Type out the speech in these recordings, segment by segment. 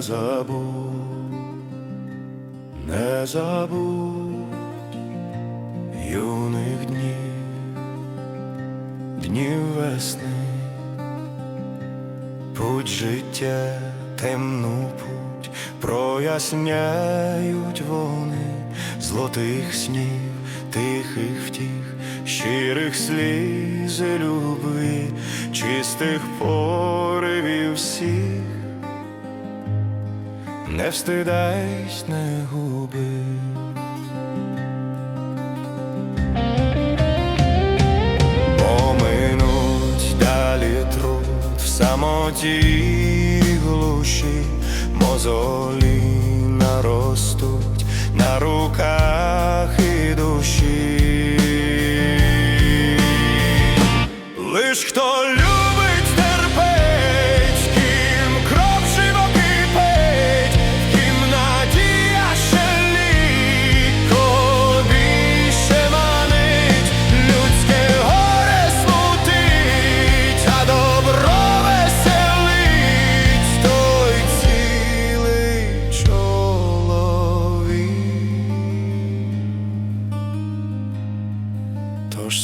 забудь, не забудь юних днів, днів весни, путь життя, темну путь, проясняють вони золотих снів, тихих втіх, щирих сліз любви, чистих поривів всіх. Не встидайсь, не губи. Поминуть далі труд в самоті глуші, мозолі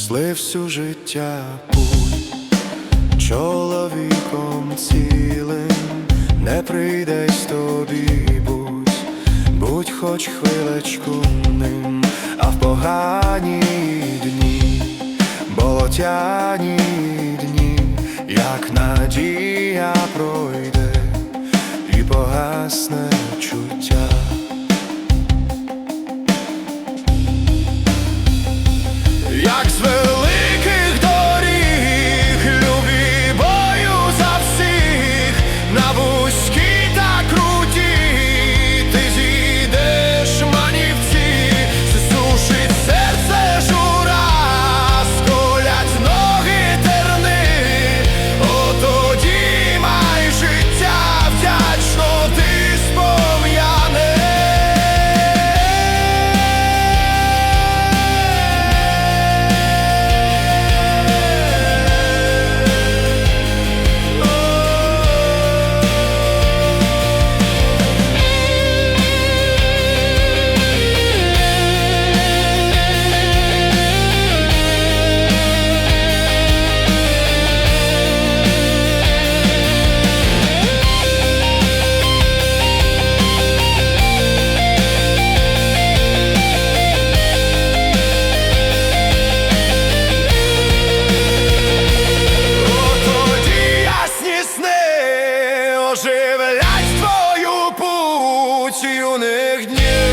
Тож всю життя путь. Чоловіком цілим, не прийдесь тобі будь, будь хоч хвилечку ним, а в погані дні, болотяні дні, як надія пройде оживлять твою путь юних днів.